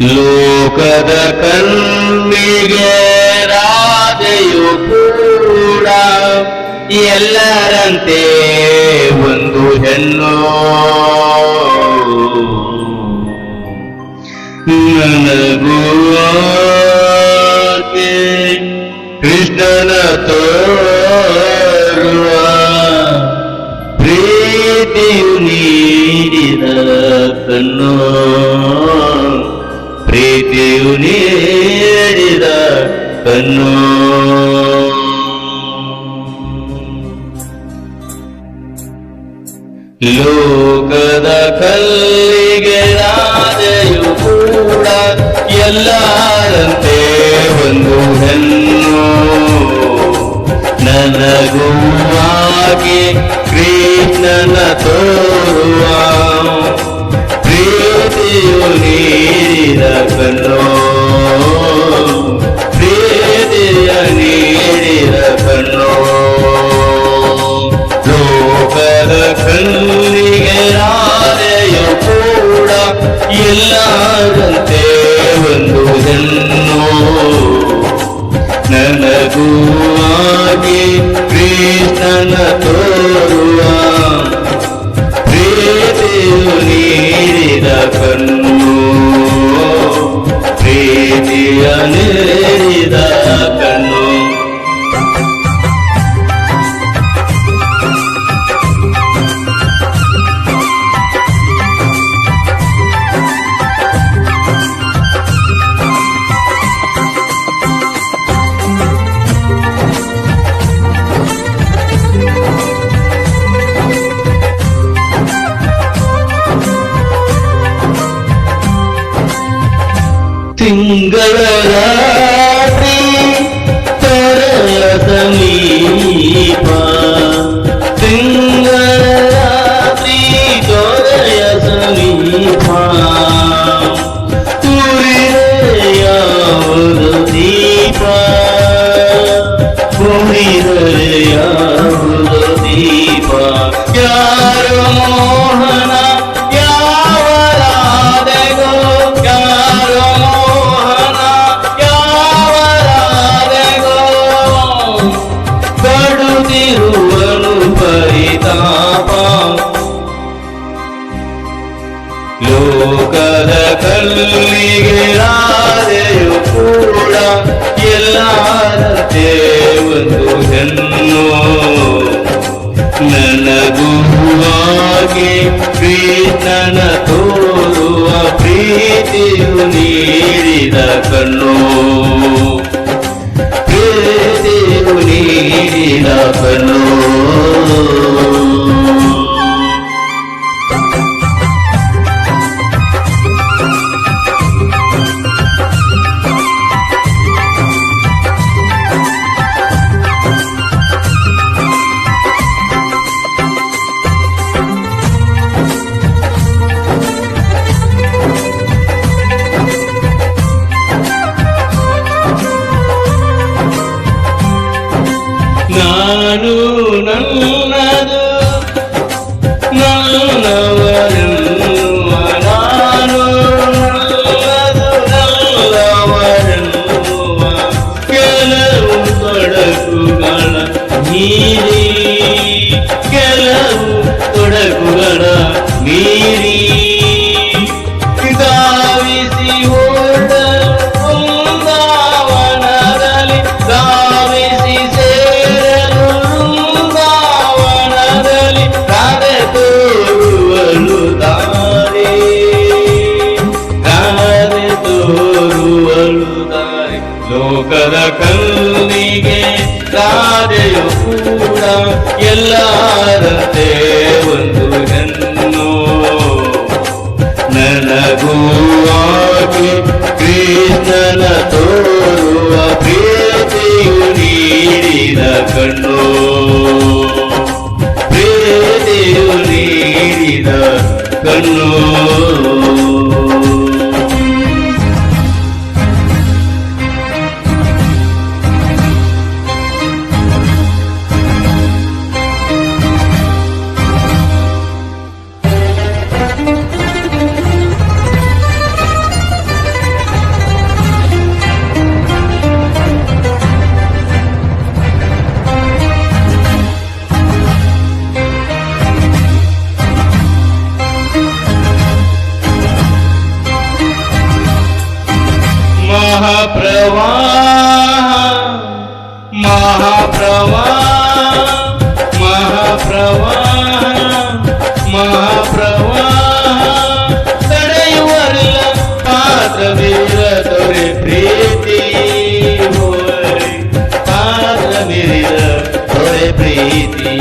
ಲೋಕದ ಕಣ್ಣಿಗೆ ರಾಧೆಯು ಕೂಡ ಎಲ್ಲರಂತೆ ಒಂದು ಹೆಣ್ಣು. ನನಗೂ ಕೃಷ್ಣನ ತೋರುವ ಪ್ರೀತಿಯು ನೀಡಿದ ಕಣ್ಣು. ಕಣ್ಣು. ಲೋಕದ ಕಲ್ಲಿಗೆ ರಾಜೆಯು ಕೂಡ ಎಲ್ಲರಂತೆ ಒಂದು ಹೆಣ್ಣು. ನನಗೂ ಹಾಗೆ ಕೃಷ್ಣನ ತೋರುವ ಲೋಕದ ಕಣ್ಣಿಗೆ ರಾಧೆಯು ಕೂಡ ಎಲ್ಲರಂತೆ ಒಂದು ಹೆಣ್ಣು. ನನಗೂ ಆಗಿ ಕೃಷ್ಣನ ತೋರುವ திங்கள ராசி தரல சமீபா திங்கள ராசி தோரய சமீபா துரிரையாவது தீபா. துரிரையாவது தீபா. யாரமோ ಕಡುತ್ತಿರುವನು ಪರಿತಾಪ. ಲೋಕದ ಕಲ್ಲಿಗೆ ರಾಧೆಯು ಕೂಡ ಎಲ್ಲರಂತೆ ಒಂದು ಹೆಣ್ಣು. ನನಗೂ ಆಗಿ ಕೃಷ್ಣನ ತೋರುವ ಪ್ರೀತಿಯು ನೀಡಿದ ಕಣ್ಣು. ಪ್ರೀತಿಯು ನೀಡಿದ ಮೀರಿ ಕೆಲವು ತೊಡಗುಗಳ ಮೀರಿ ಗಾವಿಸಿ ಓಡಲು ವೃಂದಾವನದಲ್ಲಿ, ಗಾವಿಸಿ ಸೇರಲು ವೃಂದಾವನದಲ್ಲಿ, ರಾಧೆ ತೋರುವಲು ದಾರಿ ರಾಧೆ ತೋರುವಲು ದಾರಿ ಲೋಕದ ಕಲ್ಲಿಗೆ ಕೂಡ ಎಲ್ಲರಂತೆ ಒಂದು ಹೆಣ್ಣು. ನನಗೂವಾಗಿ ಕೃಷ್ಣನ ತೋರುವ ಪ್ರೀತಿಯು ನೀಡಿದ ಕಣ್ಣು. महाप्रवाह महाप्रवाह महाप्रवाह तडईवरला पाद वीर तोरे प्रीती होय. पाद वीर प्रीती